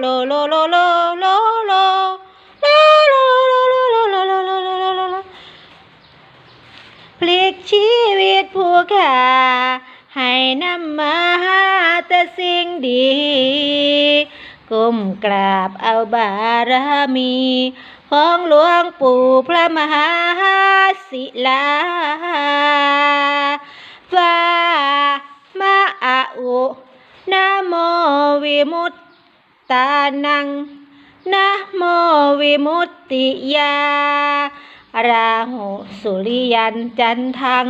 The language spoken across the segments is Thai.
โลโลโลโลโลโลพลิกชีวิตผู้ข้าให้นำมาหาแต่สิ่งดีก้มกราบเอาบารมี ของหลวงปู่พระมหาศิลาฟามะอาอุนโมวิมุต ตานังนะโมวิมุตติยา ราหุสุริยันจันทัง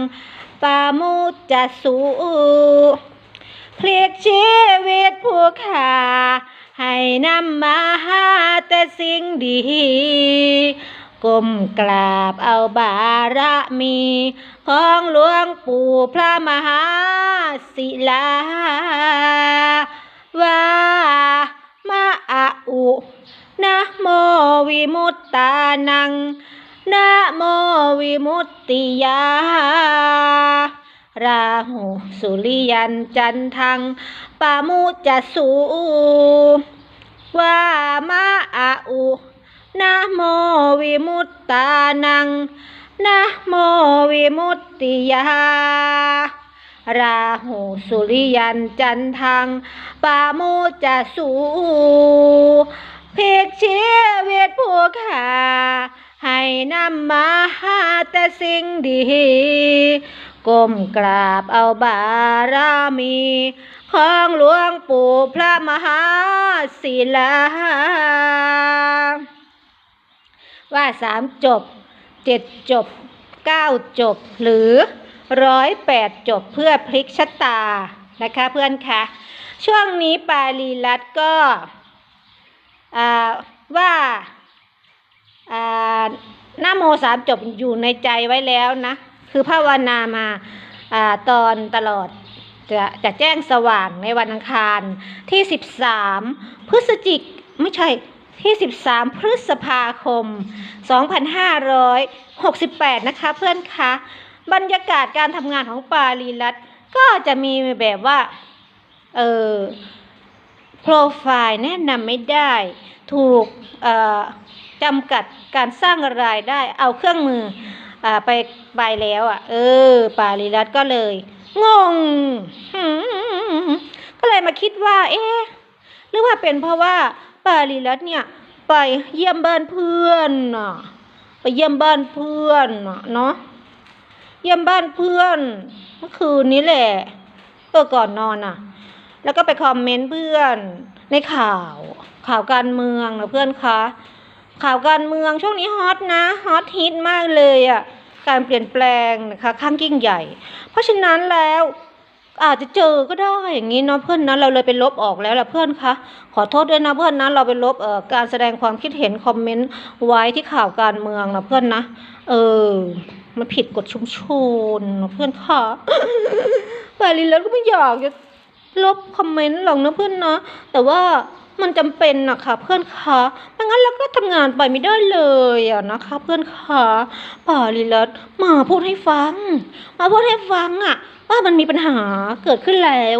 ปามุจจสุพลิกชีวิตผู้ขา ให้นำมาหาแต่สิ่งดีก้มกราบเอาบารมี ของหลวงปู่พระมหาศิลา ว่ามะอะอุนะโม วิมุตตานังนะโมวิมุตติยาราหุสุริยันจันทังปามุจจสุว่ามะอะอุนะโมวิมุตตานังนะโมวิมุตติยาราหุสุริยันจันทังปามุจจสุ สิ่งดีก้มกราบเอาบารมี ของหลวงปู่พระมหาศิลา ว่าสามจบเจ็ดจบเก้าจบหรือร้อยแปดจบเพื่อพลิกชะตานะคะเพื่อนคะช่วงนี้ปาลีรัตก็ว่า อ่าโมสามจบอยู่ในใจไว้แล้วนะ คือภาวนามาอ่าตอนตลอดจะจะแจ้งสว่างในวันอังคารที่ 13 พฤศจิกไม่ใช่ที่ 13 พฤษภาคม 2568 นะคะเพื่อนคะ บรรยากาศการทำงานของปาลีรัตก็จะมีแบบว่า เออ โปรไฟล์แนะนำไม่ได้ ถูกจำกัดการสร้างรายได้เอาเครื่องมืออไปไปแล้วอะ เออปาลีรัตก็เลย งง ก็เลยมาคิดว่า เอ๊ะหรือว่าเป็นเพราะว่าปาลีรัตเนี่ย ไปเยี่ยมบ้านเพื่อนน่ะไปเยี่ยมบ้านเพื่อนเนาะเยี่ยมบ้านเพื่อนเมื่อคืนนี้แหละเออก่อนนอนอะ แล้วก็ไปคอมเมนต์เพื่อนในข่าว ข่าวการเมืองนะเพื่อนคะข่าวการเมืองช่วงนี้ฮอตนะฮอตฮิตมากเลยอะการเปลี่ยนแปลงนะคะข้างยิ่งใหญ่ เพราะฉะนั้นแล้วอาจจะเจอก็ได้อย่างนี้เนาะเพื่อนนะเราเลยไปลบออกแล้วล่ะเพื่อนคะขอโทษด้วยนะเพื่อนนะเราไปลบเอ่อการแสดงความคิดเห็นคอมเมนต์ไว้ที่ข่าวการเมืองนะเพื่อนนะเออมันผิดกฎชุมชนนะเพื่อนคะปลินแล้วก็ไม่อยากจะ ลบคอมเมนต์หรอกนะเพื่อนนะแต่ว่ามันจำเป็นนะคะเพื่อนคะไม่งั้นเราก็ทำงานไปไม่ได้เลยอะนะคะ เพื่อนคะปาลิลัตมาพูดให้ฟัง มาพูดให้ฟังอะว่ามันมีปัญหาเกิดขึ้นแล้ว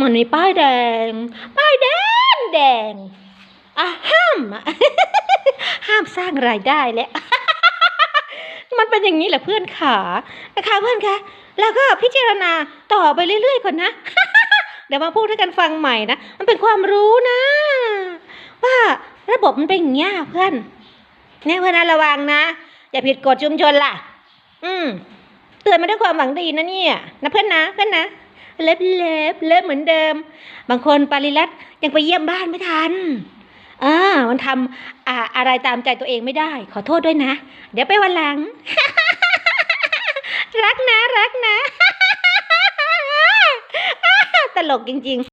มันมีป้ายแดง ป้ายแดงแดงอะห้ามห้ามสร้างรายได้แล้วมันเป็นอย่างนี้แหละเพื่อนขานะคะเพื่อนคะแล้วก็พิจารณาต่อไปเรื่อยๆก่อนนะ เดี๋ยวมาพูดให้กันฟังใหม่นะ มันเป็นความรู้นะ ว่าระบบมันเป็นอย่างเงี้ยเพื่อนเนี่ยเพื่อนนะระวังนะ อย่าผิดกฎชุมชนล่ะ อืมเตือนมาด้วยความหวังดีนะเนี่ยนะเพื่อนนะเพื่อนนะเล็บเล็บเล็บเหมือนเดิม บางคนปาริรัตยังไปเยี่ยมบ้านไม่ทันอ่ามันทำอ่าอะไรตามใจตัวเองไม่ได้ ขอโทษด้วยนะ เดี๋ยวไปวันหลัง รักนะรักนะ ตลกจริงๆ